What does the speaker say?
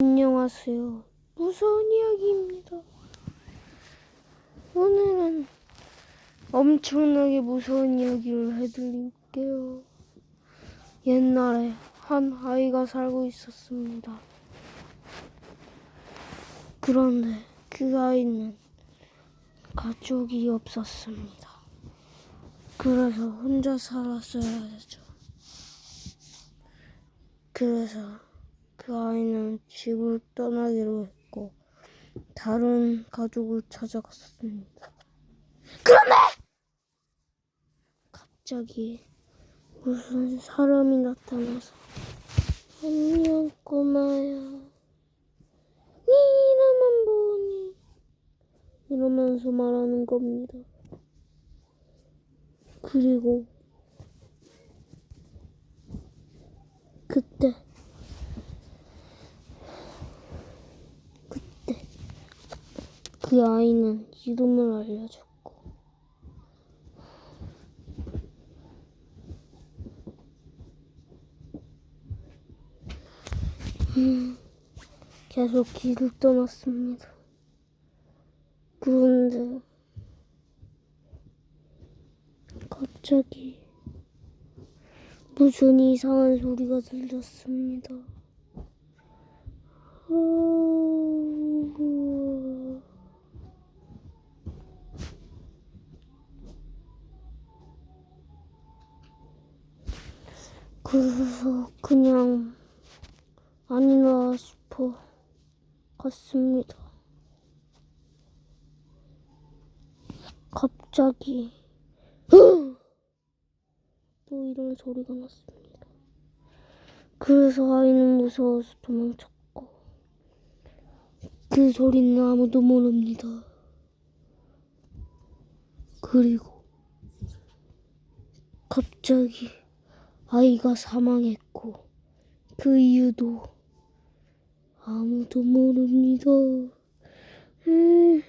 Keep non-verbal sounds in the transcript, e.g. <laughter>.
안녕하세요. 무서운 이야기입니다. 오늘은 엄청나게 무서운 이야기를 해드릴게요. 옛날에 한 아이가 살고 있었습니다. 그런데 그 아이는 가족이 없었습니다. 그래서 혼자 살았어야 하죠. 그래서 그 아이는 집을 떠나기로 했고 다른 가족을 찾아갔습니다. 그런데 갑자기 무슨 사람이 나타나서 안녕 꼬마야 네 이름은 뭐니? 이러면서 말하는 겁니다. 그리고 그때 그 아이는 이름을 알려줬고 음, 계속 길을 떠났습니다. 그런데 갑자기 무슨 이상한 소리가 들렸습니다. 어... 그래서 그냥 아니나 싶어 갔습니다. 갑자기 <gasps> 또 이런 소리가 났습니다. 그래서 아이는 무서워서 도망쳤고 그 소리는 아무도 모릅니다. 그리고 갑자기 아이가 사망했고 그 이유도 아무도 모릅니다. 음.